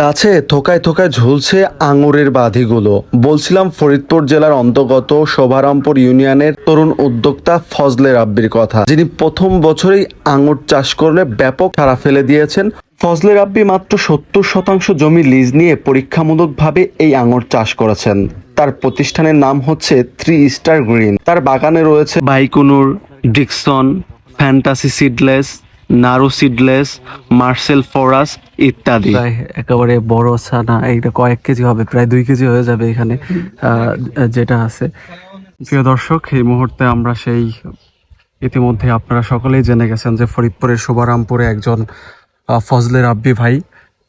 গাছে থোকায় থোকায় ঝুলছে আঙুরের বাধিগুলো। বলছিলাম ফরিদপুর জেলার অন্তর্গত শোভারামপুর ইউনিয়নের তরুণ উদ্যোক্তা ফজলে রাব্বির কথা। যিনি প্রথম বছরেই আঙুর চাষ করলে ব্যাপক সারা ফেলে দিয়েছেন। ফজলে রাব্বি মাত্র সত্তর শতাংশ জমি লিজ নিয়ে পরীক্ষামূলকভাবে এই আঙুর চাষ করেছেন। তার প্রতিষ্ঠানের নাম হচ্ছে থ্রি স্টার গ্রিন। তার বাগানে রয়েছে বাইকুনুর, ডিকসন, ফ্যান্টাসি সিডলেস নারু সিডলেস, মার্সেল ফরাস ইত্যাদি। একেবারে বড় ছানা, এইটা কয়েক কেজি হবে, প্রায় দুই কেজি হয়ে যাবে এখানে যেটা আছে। প্রিয় দর্শক, এই মুহূর্তে আমরা সেই, ইতিমধ্যে আপনারা সকলেই জেনে গেছেন যে ফরিদপুরের শুভারামপুরে একজন ফজলের ফজলে রাব্বি ভাই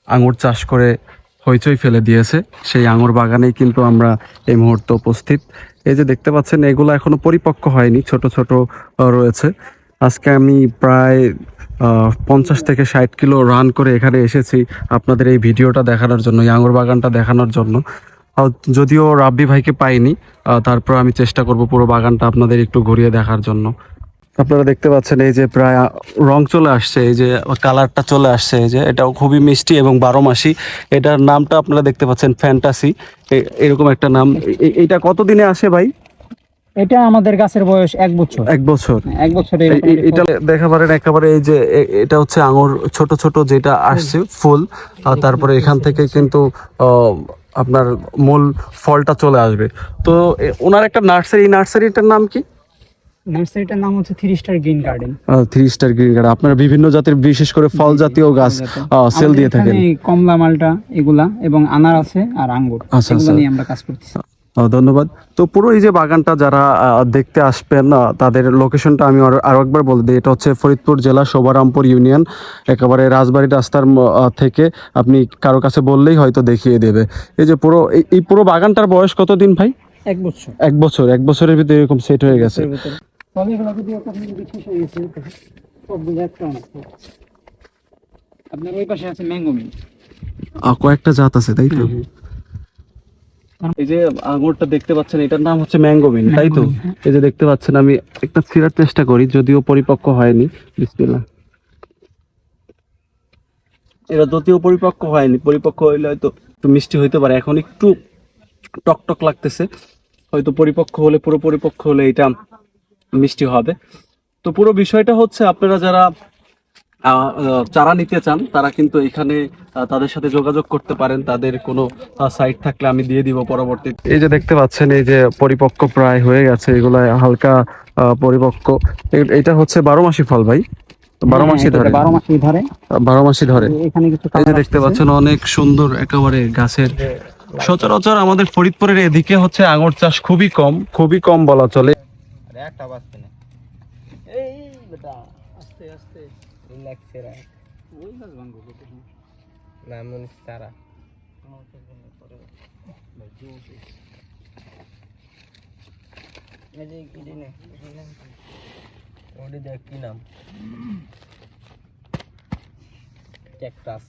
আঙুর চাষ করে হইচই ফেলে দিয়েছে। সেই আঙুর বাগানেই কিন্তু আমরা এই মুহূর্তে উপস্থিত। এই যে দেখতে পাচ্ছেন, এগুলো এখনও পরিপক্ক হয়নি, ছোট ছোট রয়েছে। আজকে আমি প্রায় পঞ্চাশ থেকে ষাট কিলো রান করে এখানে এসেছি আপনাদের এই ভিডিওটা দেখানোর জন্য আঙুর বাগানটা দেখানোর জন্য। যদিও রাব্বি ভাইকে পাইনি তারপর আমি চেষ্টা করব পুরো বাগানটা আপনাদের একটু ঘুরিয়ে দেখার জন্য। আপনারা দেখতে পাচ্ছেন এই যে প্রায় রং চলে আসছে, এই যে কালারটা চলে আসছে, এই যে এটাও খুবই মিষ্টি এবং বারো মাসি এটার নামটা আপনারা দেখতে পাচ্ছেন ফ্যান্টাসি এরকম একটা নাম। এটা কতদিনে আসে ভাই? এটা আমাদের গাছের বয়স এক বছর। এক বছর। এক বছরে এটা দেখা পারেন একেবারে এই যে এটা হচ্ছে আঙুর ছোট ছোট যেটা আসছে ফুল তারপরে এখান থেকে কিন্তু আপনার মূল ফলটা চলে আসবে। তো ওনার একটা নার্সারি নার্সারিটার নাম কি? নার্সারিটার নাম হচ্ছে three star green garden. Three star green garden. আপনারা বিভিন্ন জাতের বিশেষ করে ফল জাতীয় গাছ সেল দিয়ে থাকেন। কমলা মালটা এগুলা এবং আনার আছে আর আঙ্গুর। আচ্ছা, এগুলো আচ্ছা। নিয়ে আমরা কাজ করতেছি। ধন্যবাদ। তো পুরো এই যে বাগানটা যারা দেখতে আসবেন তাদের লোকেশনটা আমি আরও আরও একবার বলে দিই। এটা হচ্ছে ফরিদপুর জেলা শোভারামপুর ইউনিয়ন একেবারে রাজবাড়ি রাস্তার থেকে। আপনি কারও কাছে বললেই হয়তো দেখিয়ে দেবে। এই যে পুরো এই- পুরো বাগানটার বয়স কতদিন ভাই? এক বছর। এক বছর এক বছরের ভিতরে এরকম সেট হয়ে গেছে। হয়ে আপনার ওই পাশে আছে ম্যাঙ্গো মিল কয়েকটা জাত আছে তাই তো? এই যে আঙুরটা দেখতে পাচ্ছেন এটার নাম হচ্ছে ম্যাঙ্গোমিন তাই তো? এই যে দেখতে পাচ্ছেন আমি একটা ছিঁড়ার চেষ্টা করি যদিও পরিপক্ক হয়নি। বিসমিল্লাহ। এরা যদিও পরিপক্ক হয়নি পরিপক্ক হইলে হয়তো একটু মিষ্টি হইতে পারে। এখন একটু টক টক লাগতেছে হয়তো পরিপক্ক হলে পুরো পরিপক্ক হলে এটা মিষ্টি হবে। তো পুরো বিষয়টা হচ্ছে আপনারা যারা চারা নিতে চান তারা কিন্তু এখানে তাদের সাথে যোগাযোগ করতে পারেন। তাদের কোনো সাইট থাকলে আমি দিয়ে দিব পরবর্তী এই যে দেখতে পাচ্ছেন এই যে পরিপক্ক প্রায় হয়ে গেছে এগুলা হালকা আহ, পরিপক্ক। এটা হচ্ছে বারো মাসি ফল ভাই। বারো মাসি হ্যাঁ, ধরে। বারো মাসই ধরে। বারো মাসি ধরে। এই যে দেখতে পাচ্ছেন অনেক সুন্দর একেবারে গাছের। সচরাচর আমাদের ফরিদপুরের এদিকে হচ্ছে আঙুর চাষ খুবই কম খুবই কম বলা চলে। একটা বাঁচবে না এই বেটা আস্তে আস্তে। রিল্যাক্সে রাখ ওই গাছ ভাঙবো না মনে সারা এই যে কি ওটা দেখ কি নাম ক্যাকটাস